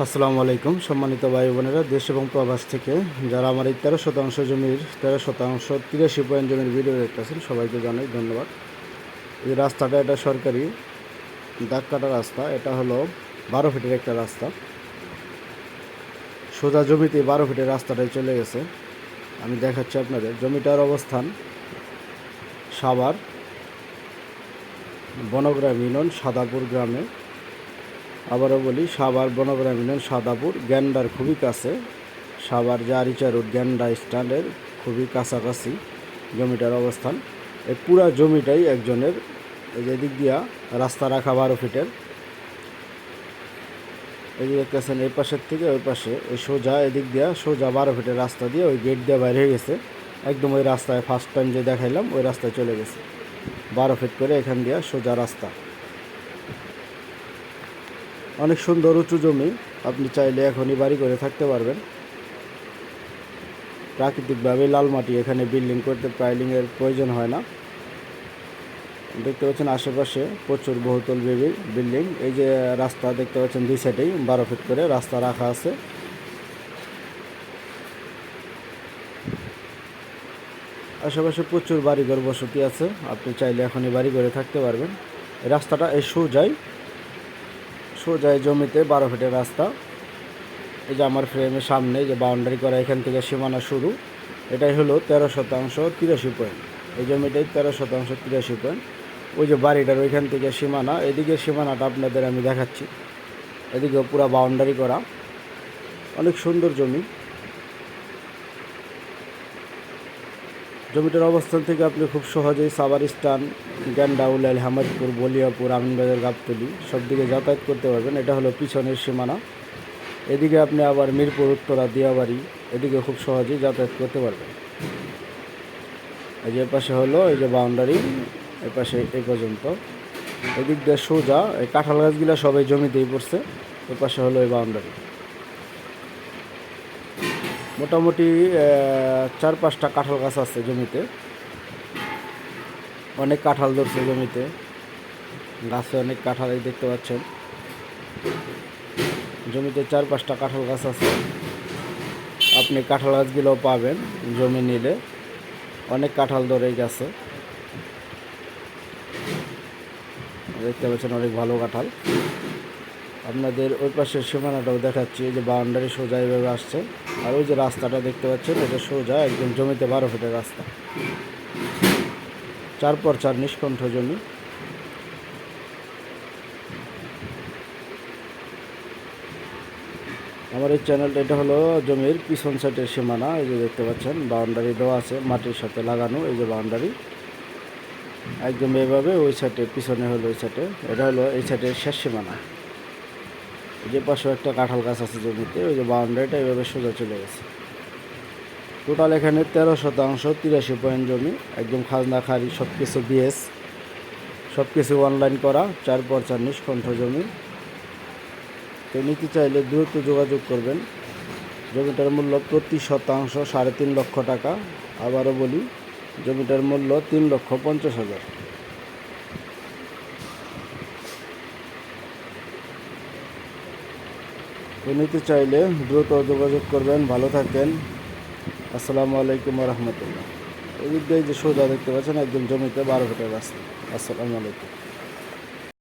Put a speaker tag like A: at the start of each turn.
A: আসসালামু আলাইকুম, সম্মানিত ভাই বোনেরা, দেশ এবং প্রবাস থেকে যারা আমার এই তেরো শতাংশ জমির, তেরো শতাংশ তিরাশি পয়েন্ট জমির ভিডিও দেখতেছেন, সবাইকে জানাই ধন্যবাদ। এই রাস্তাটা এটা সরকারি দাগ কাটা রাস্তা, এটা হলো বারো ফিটের একটা রাস্তা। সোজা জমিতে বারো ফিটের রাস্তাটাই চলে গেছে। আমি দেখাচ্ছি আপনাদের, জমিটার অবস্থান সাভার, বনগ্রাম ইউনিয়ন সাদাপুর গ্রামে। আবারও বলি, সাভার বনগ্রাম ইউনিয়ন সাদাপুর, গ্যান্ডার খুবই কাছে। সাভার জারিচা রোড গ্যান্ডা স্ট্যান্ডের খুবই কাছাকাছি জমিটার অবস্থান। এই পুরা জমিটাই একজনের, এই যে দিক দিয়া রাস্তা রাখা বারো ফিটের। এই যে দেখতেছেন, এই পাশের থেকে ওই পাশে, এই সোজা এদিক দিয়া, সোজা বারো ফিটের রাস্তা দিয়ে ওই গেট দিয়ে বাইরে হয়ে গেছে। একদম ওই রাস্তায় ফার্স্ট টাইম যে দেখাইলাম, ওই রাস্তায় চলে গেছে। বারো ফিট করে এখান দিয়া সোজা রাস্তা। অনেক সুন্দর উঁচু জমি। আপনি চাইলে এখনই বাড়ি করে থাকতে পারবেন। প্রাকৃতিকভাবে লাল মাটি এখানে বিল্ডিং করতে পাইলিংয়ের প্রয়োজন হয় না। দেখতে পাচ্ছেন আশেপাশে প্রচুর বহুতল বিল্ডিং এই যে রাস্তা দেখতে পাচ্ছেন দুই সাইডেই বারো ফিট করে রাস্তা রাখা আছে। আশেপাশে প্রচুর বাড়িঘর বসতি আছে। আপনি চাইলে এখনই বাড়ি করে থাকতে পারবেন। রাস্তাটা এই সোজাই সোজাই জমিতে বারো ফিটের রাস্তা। এই যে আমার ফ্রেমের সামনে যে বাউন্ডারি করা এখান থেকে সীমানা শুরু, এটাই হলো তেরো শতাংশ তিরাশি পয়েন্ট এই জমিটাই তেরো শতাংশ তিরাশি পয়েন্ট ওই যে বাড়িটার ওইখান থেকে সীমানা, এদিকে সীমানাটা আপনাদের আমি দেখাচ্ছি। এদিকে পুরো বাউন্ডারি করা। অনেক সুন্দর জমি। জমিটার অবস্থান থেকে আপনি খুব সহজেই সাবার স্টান গ্যান্ডাউলাল হামাদপুর বলিয়াপুর, আমিনবাজার, গাবতলি সব দিকে যাতায়াত করতে পারবেন। এটা হলো পিছনের সীমানা। এদিকে আপনি আবার মিরপুর, উত্তরা, দিয়াবাড়ি এদিকে খুব সহজেই যাতায়াত করতে পারবেন। এই যে পাশে হলো, এই যে বাউন্ডারি এ পাশে এই পর্যন্ত। এদিক দিয়ে সোজা, এই কাঁঠাল গাছগুলো সবাই জমিতেই পড়ছে। এ পাশে হলো এই বাউন্ডারি মোটামুটি চার পাঁচটা কাঁঠাল গাছ আছে জমিতে। অনেক কাঁঠাল ধরছে জমিতে। গাছে অনেক কাঁঠাল দেখতে পাচ্ছেন। জমিতে চার পাঁচটা কাঁঠাল গাছ আছে। আপনি কাঁঠাল গাছগুলো পাবেন জমি নিলে। অনেক কাঁঠাল ধরে গেছে। দেখতে পাচ্ছেন অনেক ভালো কাঁঠাল। আপনাদের ওই পাশের সীমানাটাও দেখাচ্ছি যে বাউন্ডারি সোজা এইভাবে আসছে। আর ওই যে রাস্তাটা দেখতে পাচ্ছেন, এটা সোজা, একদম জমিতে বারো ফুটের রাস্তা। চার পর চার নিষ্কণ্ঠ জমি। আমার এই চ্যানেলটা এটা হলো জমির পিছন সাইডের সীমানা, এই যে দেখতে পাচ্ছেন, বাউন্ডারি দেওয়া আছে মাটির সাথে লাগানো, এই যে বাউন্ডারি। একদম এভাবে ওই সাইডে পিছনে হলো ওই সাইডে, এটা হলো এই সাইডের শেষ সীমানা। যে পাশে একটা কাঁঠাল গাছ আছে জমিতে, ওই যে বাউন্ডারিটা এভাবে সোজা চলে গেছে। টোটাল এখানে তেরো শতাংশ তিরাশি পয়েন্ট জমি, একদম খাজনা খারি সব কিছু বিএস সব কিছু অনলাইন করা, চার পর চার নিষ্কণ্ঠ জমি। তো নিতে চাইলে দ্রুত যোগাযোগ করবেন। জমিটার মূল্য প্রতি শতাংশ সাড়ে তিন লক্ষ টাকা। আবারও বলি, জমিটার মূল্য তিন লক্ষ পঞ্চাশ হাজার। নিতে চাইলে দ্রুত যোগাযোগ করবেন, ভালো থাকেন। আসসালামু আলাইকুম রহমতুল্লাহ। এই যে সোজা দেখতে পাচ্ছেন, একদম জমিতে বারো ফুটের রাস্তা। আসসালামু আলাইকুম।